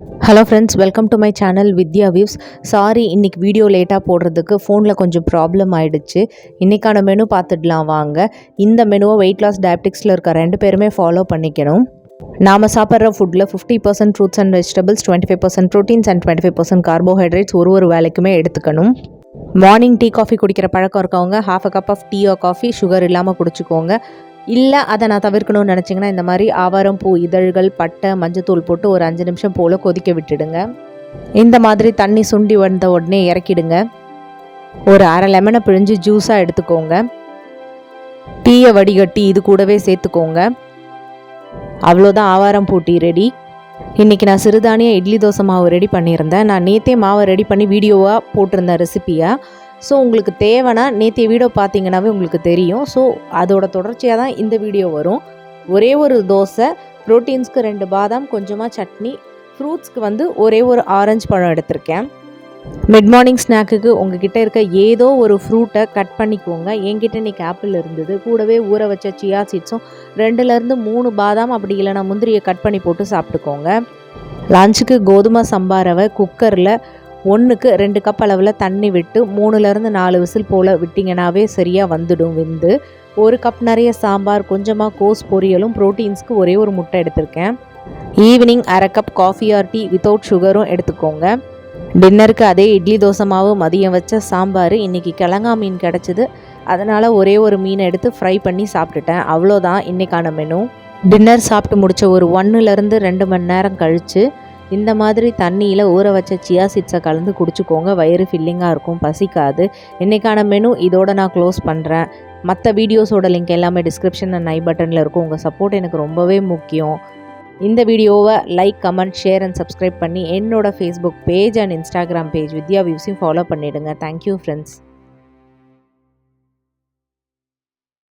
Hello friends welcome to my channel Vidya views sorry இன்னைக்கு video லேட்டாக போடுறதுக்கு ஃபோனில் கொஞ்சம் ப்ராப்ளம் ஆயிடுச்சு. இன்றைக்கான மெனு பார்த்துடலாம் வாங்க. இந்த மெனுவை வெயிட் லாஸ் டயபெட்டிக்ஸில் இருக்க ரெண்டு பேருமே ஃபாலோ பண்ணிக்கணும். நாம் சாப்பிட்ற ஃபுட்டில் fifty percent fruits and vegetables twenty five percent proteins and twenty five percent carbohydrates ஒரு ஒரு வேலைக்குமே எடுத்துக்கணும். மார்னிங் டீ காஃபி குடிக்கிற பழக்கம் இருக்கவங்க half a cup of tea or coffee sugar இல்லாமல் குடிச்சிக்கோங்க. இல்லை அதை நான் தவிர்க்கணும்னு நினச்சிங்கன்னா இந்த மாதிரி ஆவாரம் பூ இதழ்கள் பட்டை மஞ்சத்தூள் போட்டு ஒரு அஞ்சு நிமிஷம் போல் கொதிக்க விட்டுடுங்க. இந்த மாதிரி தண்ணி சுண்டி வந்த உடனே இறக்கிடுங்க. ஒரு அரை லெமனை பிழிஞ்சு ஜூஸாக எடுத்துக்கோங்க. டீயை வடிகட்டி இது கூடவே சேர்த்துக்கோங்க. அவ்வளோதான் ஆவாரம் பூ டீ ரெடி. இன்றைக்கி நான் சிறுதானிய இட்லி தோசை மாவு ரெடி பண்ணியிருந்தேன். நான் நேத்தே மாவை ரெடி பண்ணி வீடியோவாக போட்டிருந்தேன் ரெசிப்பியாக ஸோ உங்களுக்கு தேவைன்னா நேற்றைய வீடியோ பார்த்தீங்கன்னாவே உங்களுக்கு தெரியும். ஸோ அதோட தொடர்ச்சியாக தான் இந்த வீடியோ வரும். ஒரே ஒரு தோசை ப்ரோட்டீன்ஸ்க்கு ரெண்டு பாதாம் கொஞ்சமாக சட்னி ஃப்ரூட்ஸ்க்கு வந்து ஒரே ஒரு ஆரஞ்சு பழம் எடுத்திருக்கேன். மிட் மார்னிங் ஸ்நாக்குக்கு உங்ககிட்ட இருக்க ஏதோ ஒரு ஃப்ரூட்டை கட் பண்ணிக்கோங்க. என்கிட்ட இன்னைக்கு ஆப்பிள் இருந்தது. கூடவே ஊற வச்ச சியா சீட்ஸும் ரெண்டுலேருந்து மூணு பாதாம் அப்படி இல்லைனா முந்திரியை கட் பண்ணி போட்டு சாப்பிட்டுக்கோங்க. லஞ்சுக்கு கோதுமை சம்பா ரவை குக்கரில் ஒன்றுக்கு ரெண்டு கப் அளவில் தண்ணி விட்டு மூணுலேருந்து நாலு விசில் போல் விட்டிங்கனாவே சரியாக வந்துடும் வெந்து. ஒரு கப் நிறைய சாம்பார் கொஞ்சமாக கோஸ் பொரியலும் ப்ரோட்டீன்ஸ்க்கு ஒரே ஒரு முட்டை எடுத்திருக்கேன். ஈவினிங் அரை cup coffee or tea without சுகரும் எடுத்துக்கோங்க. டின்னருக்கு அதே இட்லி தோசை மாவு மதியம் வச்ச சாம்பார் இன்றைக்கி கிழங்கா மீன் கிடச்சிது. அதனால் ஒரே ஒரு மீனை எடுத்து ஃப்ரை பண்ணி சாப்பிட்டுட்டேன். அவ்வளோதான் இன்றைக்கான மெனு டின்னர் சாப்பிட்டு முடிச்ச ஒரு ஒன்றுலேருந்து ரெண்டு மணி நேரம் கழித்து இந்த மாதிரி தண்ணியில் ஊற வச்ச சியா சீட்ஸை கலந்து குடிச்சுக்கோங்க. வயிறு ஃபில்லிங்காக இருக்கும் பசிக்காது. இன்றைக்கான மெனு இதோட நான் க்ளோஸ் பண்ணுறேன் மற்ற வீடியோஸோட லிங்க் எல்லாமே டிஸ்கிரிப்ஷன் அண்ட் ஐ பட்டனில் இருக்கும். உங்கள் சப்போர்ட் எனக்கு ரொம்பவே முக்கியம். இந்த வீடியோவை like comment share and subscribe பண்ணி என்னோட Facebook page and Instagram page Vidya வியூஸையும் follow பண்ணிவிடுங்க தேங்க்யூ ஃப்ரெண்ட்ஸ்